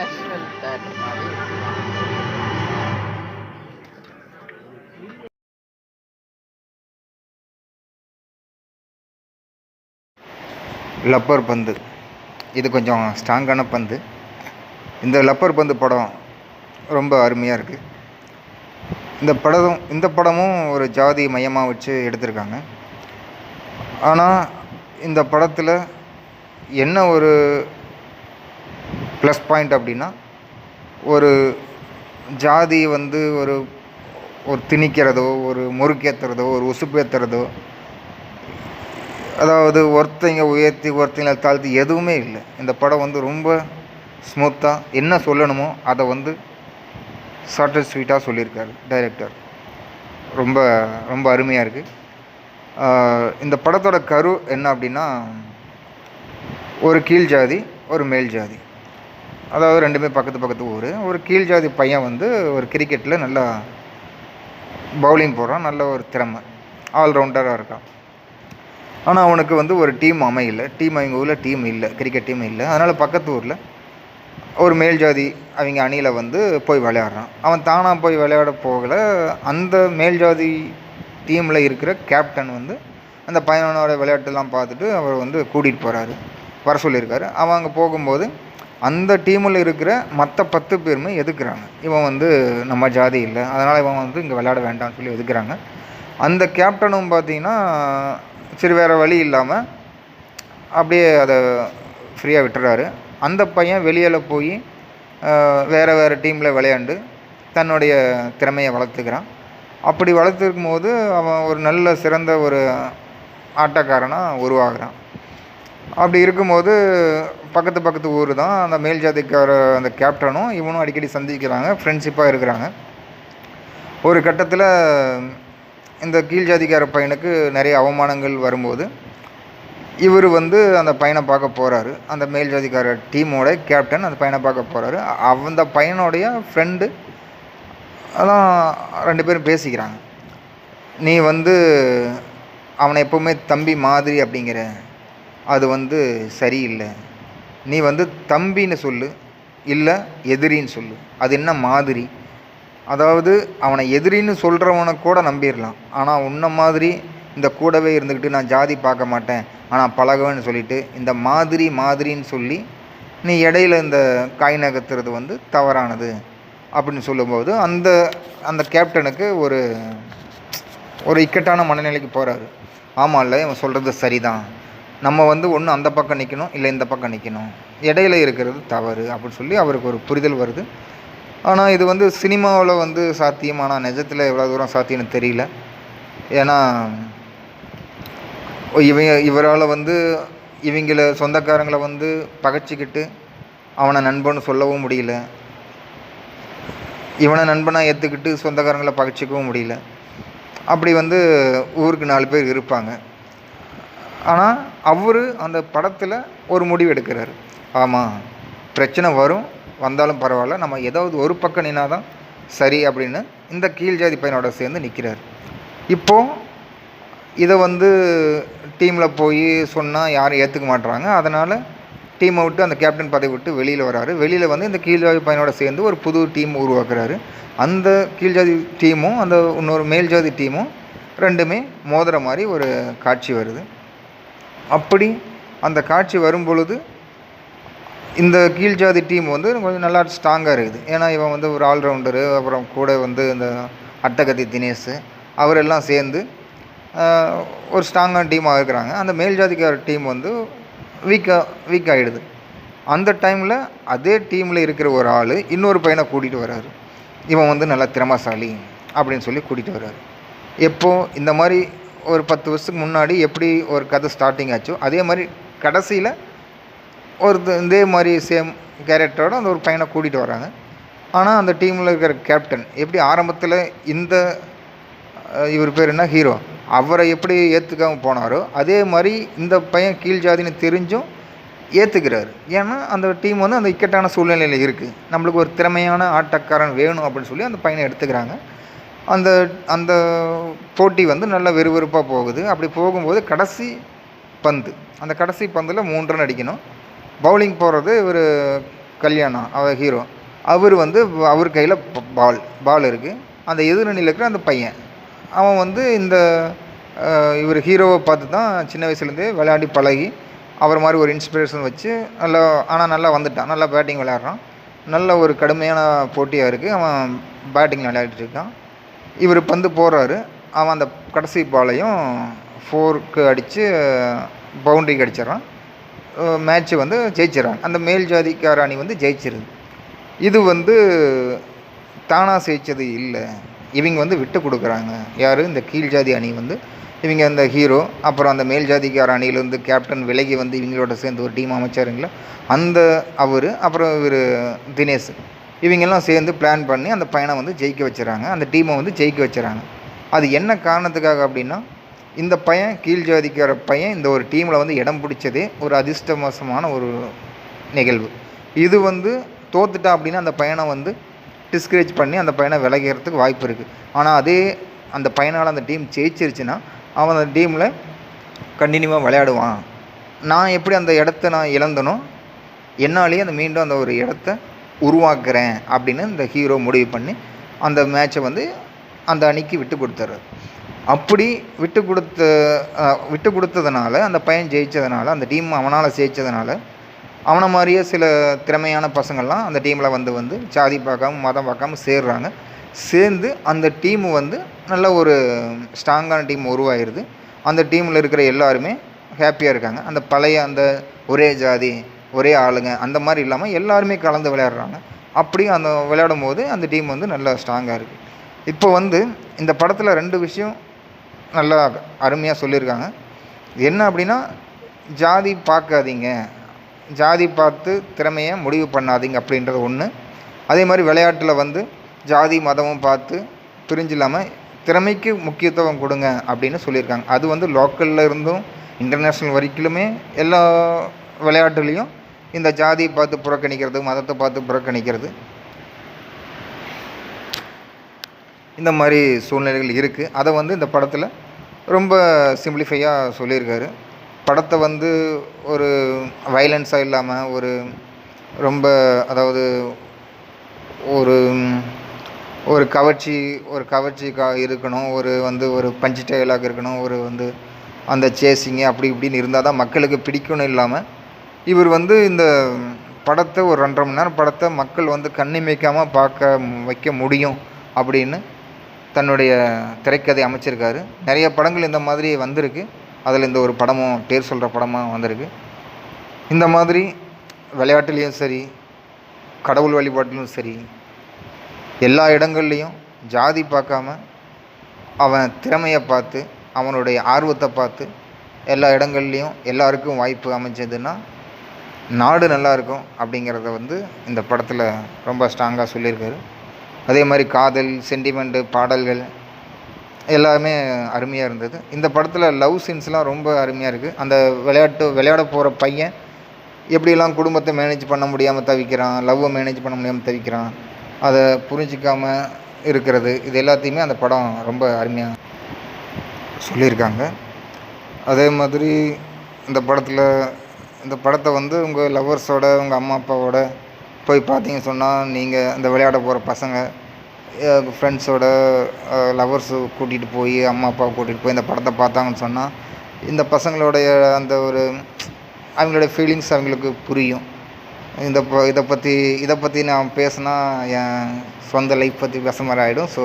National theatre மாதிரி rubber பந்து. இது கொஞ்சம் ஸ்ட்ராங்கான பந்து. இந்த லப்பர் பந்து படம் ரொம்ப அருமையாக இருக்குது இந்த படம் இந்த படமும் ஒரு ஜாதி மையமாக வச்சு எடுத்திருக்காங்க. ஆனால் இந்த படத்தில் என்ன ஒரு ப்ளஸ் பாயிண்ட் அப்படின்னா ஒரு ஜாதி வந்து ஒரு ஒரு திணிக்கிறதோ ஒரு முறுக்கேற்றுறதோ ஒரு உசுப்பேற்றுறதோ அதாவது ஒருத்தங்க உயர்த்தி ஒருத்தங்களை தாழ்த்தி எதுவுமே இல்லை. இந்த படம் வந்து ரொம்ப ஸ்மூத்தாக என்ன சொல்லணுமோ அதை வந்து ஷார்ட் அண்ட் ஸ்வீட்டாக சொல்லியிருக்காரு டைரக்டர் ரொம்ப ரொம்ப அருமையாக இருக்குது இந்த படத்தோட கரு என்ன அப்படின்னா ஒரு கீழ் ஜாதி ஒரு மேல் ஜாதி. அதாவது ரெண்டுமே பக்கத்து பக்கத்து ஊர். ஒரு கீழ் ஜாதி பையன் வந்து ஒரு கிரிக்கெட்டில் நல்லா பவுலிங் போடுறான் நல்ல ஒரு திறமை. ஆல்ரவுண்டராக இருக்கான். ஆனால் அவனுக்கு வந்து ஒரு டீம் அமையல. டீம் அவங்க ஊரில் டீம் இல்லை. கிரிக்கெட் டீம் இல்லை. அதனால் பக்கத்து ஊரில் ஒரு மேல் ஜாதி அவங்க அணியில் வந்து போய் விளையாடுறான். அவன் தானாக போய் விளையாட போகல. அந்த மேல் ஜாதி டீமில் இருக்கிற கேப்டன் வந்து அந்த பையனோட விளையாட்டெல்லாம் பார்த்துட்டு அவர் வந்து கூட்டிகிட்டு போகிறாரு வர சொல்லியிருக்காரு. அவன் அங்கே போகும்போது அந்த டீமில் இருக்கிற மற்ற பத்து பேருமே எதுக்குறாங்க? இவன் வந்து நம்ம ஜாதி இல்லை. அதனால் இவன் வந்து இங்கே விளையாட வேண்டாம்னு சொல்லி எதுக்குறாங்க? அந்த கேப்டனும் பார்த்தீங்கன்னா சரி வேறு வழி இல்லாமல் அப்படியே அதை ஃப்ரீயாக விட்டுறாரு. அந்த பையன் வெளியில் போய் வேறு வேறு டீமில் விளையாண்டு தன்னுடைய திறமையை வளர்த்துக்கிறான். அப்படி வளர்த்துருக்கும் போது அவன் ஒரு நல்ல சிறந்த ஒரு ஆட்டக்காரனாக உருவாகிறான். அப்படி இருக்கும்போது பக்கத்து பக்கத்து ஊர் தான். அந்த மேல் ஜாதிக்கார அந்த கேப்டனும் இவனும் அடிக்கடி சந்திக்கிறாங்க. ஃப்ரெண்ட்ஷிப்பாக இருக்கிறாங்க. ஒரு கட்டத்தில் இந்த கீழ் ஜாதிக்கார பையனுக்கு நிறைய அவமானங்கள் வரும்போது இவர் வந்து அந்த பையனை பார்க்க போகிறாரு அந்த மேல் ஜாதிக்கார டீமோட கேப்டன் அந்த பையனை பார்க்க போகிறாரு அந்த பையனுடைய ஃப்ரெண்டு அதான் ரெண்டு பேரும் பேசிக்கிறாங்க. நீ வந்து அவனை எப்போவுமே தம்பி மாதிரி அப்படிங்கிற அது வந்து சரியில்லை. நீ வந்து தம்பின்னு சொல்லு இல்லை எதிரின்னு சொல்லு. அது என்ன மாதிரி? அதாவது அவனை எதிரின்னு சொல்கிறவனை கூட நம்பிடலாம் ஆனால் உன்ன மாதிரி இந்த கூடவே இருந்துக்கிட்டு நான் ஜாதி பார்க்க மாட்டேன். ஆனால் பழகுவேன்னு சொல்லிட்டு இந்த மாதிரி மாதிரின்னு சொல்லி நீ இடையில இந்த காய் நகர்த்துறது வந்து தவறானது. அப்படின்னு சொல்லும்போது அந்த அந்த கேப்டனுக்கு ஒரு ஒரு இக்கட்டான மனநிலைக்கு போகிறாரு ஆமாம்ல இவன் சொல்கிறது சரிதான். நம்ம வந்து ஒன்று அந்த பக்கம் நிற்கணும் இல்லை இந்த பக்கம் நிற்கணும் இடையில இருக்கிறது தவறு அப்படின்னு சொல்லி அவருக்கு ஒரு புரிதல் வருது. ஆனால் இது வந்து சினிமாவில் வந்து சாத்தியம். ஆனால் நிஜத்தில் எவ்வளோ தூரம் சாத்தியம்னு தெரியல. ஏன்னா இவங்க இவரால் வந்து இவங்கள சொந்தக்காரங்களை வந்து பகைச்சிக்கிட்டு அவனை நண்பன்னு சொல்லவும் முடியல. இவனை நண்பனாக ஏற்றுக்கிட்டு சொந்தக்காரங்களை பகைச்சிக்கவும் முடியல. அப்படி வந்து ஊருக்கு நாலு பேர் இருப்பாங்க. ஆனால் அவர் அந்த படத்தில் ஒரு முடிவு எடுக்கிறாரு. ஆமாம் பிரச்சனை வரும் வந்தாலும் பரவாயில்ல நம்ம ஏதாவது ஒரு பக்கம் நின்னா தான் சரி அப்படின்னு இந்த கீழ் ஜாதி பையனோட சேர்ந்து நிற்கிறார் இப்போது இதை வந்து டீமில் போய் சொன்னால் யாரும் ஏற்றுக்க மாட்டுறாங்க அதனால் டீமை விட்டு அந்த கேப்டன் பதவி விட்டு வெளியில் வராரு. வெளியில் வந்து இந்த கீழ் ஜாதி பையனோட சேர்ந்து ஒரு புது டீம் உருவாக்குறாரு. அந்த கீழ் ஜாதி டீமும் அந்த இன்னொரு மேல் ஜாதி டீமும் ரெண்டுமே மோதுற மாதிரி ஒரு காட்சி வருது. அப்படி அந்த காட்சி வரும் பொழுது இந்த கீழ் ஜாதி டீம் வந்து கொஞ்சம் நல்லா ஸ்ட்ராங்காக இருக்குது. ஏன்னா இவன் வந்து ஒரு ஆல்ரவுண்டரு அப்புறம் கூட வந்து இந்த அட்டகத்தி தினேஷ் அவரெல்லாம் சேர்ந்து ஒரு ஸ்ட்ராங்கான டீமாக இருக்கிறாங்க. அந்த மேல் ஜாதிக்கார டீம் வந்து வீக்காக வீக் ஆகிடுது அந்த டைமில் அதே டீமில் இருக்கிற ஒரு ஆள் இன்னொரு பையனை கூட்டிகிட்டு வர்றாரு. இவன் வந்து நல்லா திறமசாலி அப்படின்னு சொல்லி கூட்டிகிட்டு வர்றாரு. எப்போது இந்த மாதிரி ஒரு பத்து வருஷத்துக்கு முன்னாடி எப்படி ஒரு கதை ஸ்டார்டிங் ஆச்சோ அதே மாதிரி கடைசியில் ஒரு இதே மாதிரி சேம் கேரக்டரோட அந்த ஒரு பையனை கூட்டிகிட்டு வராங்க. ஆனால் அந்த டீமில் இருக்கிற கேப்டன் எப்படி ஆரம்பத்தில் இந்த இவர் பேர் என்ன? ஹீரோ அவரை எப்படி ஏற்றுக்காமல் போனாரோ அதே மாதிரி இந்த பையன் கீழ் ஜாதின்னு தெரிஞ்சும் ஏற்றுக்கிறாரு ஏன்னா அந்த டீம் வந்து அந்த இக்கட்டான சூழ்நிலையில் இருக்குது நம்மளுக்கு ஒரு திறமையான ஆட்டக்காரன் வேணும் அப்படின்னு சொல்லி அந்த பையனை எடுத்துக்கிறாங்க. அந்த அந்த போட்டி வந்து நல்லா விறுவிறுப்பாக போகுது. அப்படி போகும்போது கடைசி பந்து. அந்த கடைசி பந்தில் மூன்று ரன் அடிக்கணும். பவுலிங் போடுறது இவர் கல்யாணம் அவர் ஹீரோ. அவர் வந்து அவர் கையில் பால் பால் இருக்குது அந்த எதிரணியில் இருக்கிற அந்த பையன். அவன் வந்து இந்த இவர் ஹீரோவை பார்த்து தான் சின்ன வயசுலேருந்தே விளையாடி பழகி அவர் மாதிரி ஒரு இன்ஸ்பிரேஷன் வச்சு நல்லா ஆனால் நல்லா வந்துட்டான். நல்லா பேட்டிங் விளையாடுறான். நல்ல ஒரு கடுமையான போட்டியாக இருக்குது அவன் பேட்டிங் விளையாடிட்டு இருக்கான். இவர் பந்து போடுறாரு அவன் அந்த கடைசி பாலையும் ஃபோர்க்கு அடித்து பவுண்ட்ரிக்கு அடிச்சிடுறான். மேட்ச்சு வந்து ஜெயிச்சிடறாங்க அந்த மேல் ஜாதிக்கார அணி வந்து ஜெயிச்சிருது. இது வந்து தானாக ஜெயிச்சது இல்லை. இவங்க வந்து விட்டு கொடுக்குறாங்க. யார்? இந்த கீழ் ஜாதி அணி வந்து. இவங்க அந்த ஹீரோ அப்புறம் அந்த மேல் ஜாதிக்கார அணியிலேருந்து கேப்டன் விலகி வந்து இவங்களோட சேர்ந்து ஒரு டீம் அமைச்சாருங்களா? அந்த அவர் அப்புறம் இவர் தினேஷ். இவங்கெல்லாம் சேர்ந்து பிளான் பண்ணி அந்த பையனை வந்து ஜெயிக்க வச்சுறாங்க. அந்த டீமை வந்து ஜெயிக்க வச்சுறாங்க. அது என்ன காரணத்துக்காக அப்படின்னா இந்த பையன் கீழ் ஜாதிக்கிற பையன் இந்த ஒரு டீமில் வந்து இடம் பிடிச்சதே ஒரு அதிர்ஷ்டவசமான ஒரு நிகழ்வு. இது வந்து தோத்துட்டா அப்படின்னா அந்த பையனை வந்து டிஸ்கரேஜ் பண்ணி அந்த பையனை விலகிறதுக்கு வாய்ப்பு இருக்குது ஆனால் அதே அந்த பையனால் அந்த டீம் ஜெயிச்சிருச்சுன்னா அவன் அந்த டீமில் கண்டினியூவாக விளையாடுவான். நான் எப்படி அந்த இடத்த நான் இழந்தனோ என்னாலேயே அந்த மீண்டும் அந்த ஒரு இடத்த உருவாக்குறேன் அப்படின்னு இந்த ஹீரோ முடிவு பண்ணி அந்த மேட்ச்சை வந்து அந்த அணிக்கு விட்டு கொடுத்துறாரு அப்படி விட்டு கொடுத்த விட்டு கொடுத்ததுனால அந்த பையன் ஜெயித்ததுனால அந்த டீம் அவனால் ஜெயித்ததுனால அவனை மாதிரியே சில திறமையான பசங்கள்லாம் அந்த டீமில் வந்து வந்து ஜாதி பார்க்காம மதம் பார்க்காம சேர்றாங்க. சேர்ந்து அந்த டீமு வந்து நல்ல ஒரு ஸ்ட்ராங்கான டீம் உருவாயிருது. அந்த டீமில் இருக்கிற எல்லாருமே ஹாப்பியாக இருக்காங்க. அந்த பழைய அந்த ஒரே ஜாதி ஒரே ஆளுங்க அந்த மாதிரி இல்லாமல் எல்லாருமே கலந்து விளையாடுறாங்க. அப்படி அந்த விளையாடும் போது அந்த டீம் வந்து நல்லா ஸ்ட்ராங்காக இருக்குது இப்போ வந்து இந்த படத்தில் ரெண்டு விஷயம் நல்லா அருமையாக சொல்லியிருக்காங்க. என்ன அப்படின்னா ஜாதி பார்க்காதீங்க. ஜாதி பார்த்து திறமையை முடிவு பண்ணாதீங்க அப்படின்றது ஒன்று அதே மாதிரி விளையாட்டில் வந்து ஜாதி மதமும் பார்த்து பிரிஞ்சு இல்லாமல் திறமைக்கு முக்கியத்துவம் கொடுங்க அப்படின்னு சொல்லியிருக்காங்க. அது வந்து லோக்கலில் இருந்தும் இன்டர்நேஷ்னல் வரைக்கிலுமே எல்லா விளையாட்டுலேயும் இந்த ஜாதியை பார்த்து புறக்கணிக்கிறது மதத்தை பார்த்து புறக்கணிக்கிறது. இந்த மாதிரி சூழ்நிலைகள் இருக்குது அதை வந்து இந்த படத்தில் ரொம்ப சிம்பிளிஃபையாக சொல்லியிருக்காரு. படத்தை வந்து ஒரு வைலன்ஸாக இல்லாமல் ஒரு ரொம்ப அதாவது ஒரு ஒரு கவர்ச்சி ஒரு கவர்ச்சிக்கா இருக்கணும் ஒரு வந்து ஒரு பஞ்சு டைலாக் இருக்கணும் ஒரு வந்து அந்த சேசிங்கு அப்படி இப்படின்னு இருந்தால் தான் மக்களுக்கு பிடிக்கணும் இல்லாமல் இவர் வந்து இந்த படத்தை ஒரு ரெண்டரை மணி நேரம் படத்தை மக்கள் வந்து கண்ணிமைக்காமல் பார்க்க வைக்க முடியும் அப்படின்னு தன்னுடைய திரைக்கதை அமைச்சிருக்காரு. நிறைய படங்கள் இந்த மாதிரி வந்திருக்கு. அதில் இந்த ஒரு படமும் பேர் சொல்கிற படமாக வந்திருக்கு. இந்த மாதிரி விளையாட்டுலேயும் சரி கடவுள் வழிபாட்டிலும் சரி எல்லா இடங்கள்லையும் ஜாதி பார்க்காம அவன் திறமையை பார்த்து அவனுடைய ஆர்வத்தை பார்த்து எல்லா இடங்கள்லையும் எல்லாருக்கும் வாய்ப்பு அமைஞ்சதுன்னா நாடு நல்லா இருக்கும் அப்படிங்கிறத வந்து இந்த படத்தில் ரொம்ப ஸ்ட்ராங்காக சொல்லியிருக்காரு. அதே மாதிரி காதல் சென்டிமெண்ட்டு பாடல்கள் எல்லாமே அருமையாக இருந்தது. இந்த படத்தில் லவ் சீன்ஸ்லாம் ரொம்ப அருமையாக இருக்குது அந்த விளையாட்டு விளையாட போகிற பையன் எப்படிலாம் குடும்பத்தை மேனேஜ் பண்ண முடியாமல் தவிக்கிறான் லவ்வை மேனேஜ் பண்ண முடியாமல் தவிக்கிறான் அதை புரிஞ்சிக்காம இருக்கிறது இது எல்லாத்தையுமே அந்த படம் ரொம்ப அருமையாக சொல்லியிருக்காங்க. அதே மாதிரி இந்த படத்தில் இந்த படத்தை வந்து உங்கள் லவ்வர்ஸோட உங்கள் அம்மா அப்பாவோட போய் பார்த்தீங்க சொன்னால் நீங்கள் அந்த விளையாட போகிற பசங்க ஃப்ரெண்ட்ஸோட லவ்வர்ஸு கூட்டிகிட்டு போய் அம்மா அப்பாவை கூட்டிகிட்டு போய் இந்த படத்தை பார்த்தாங்கன்னு சொன்னால் இந்த பசங்களுடைய அந்த ஒரு அவங்களுடைய ஃபீலிங்ஸ் அவங்களுக்கு புரியும். இந்த ப இதை பற்றி இதை பற்றி நான் பேசினா என் சொந்த லைஃப் பற்றி பேச மாதிரி ஆகிடும் so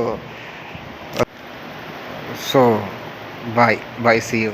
so bye bye see you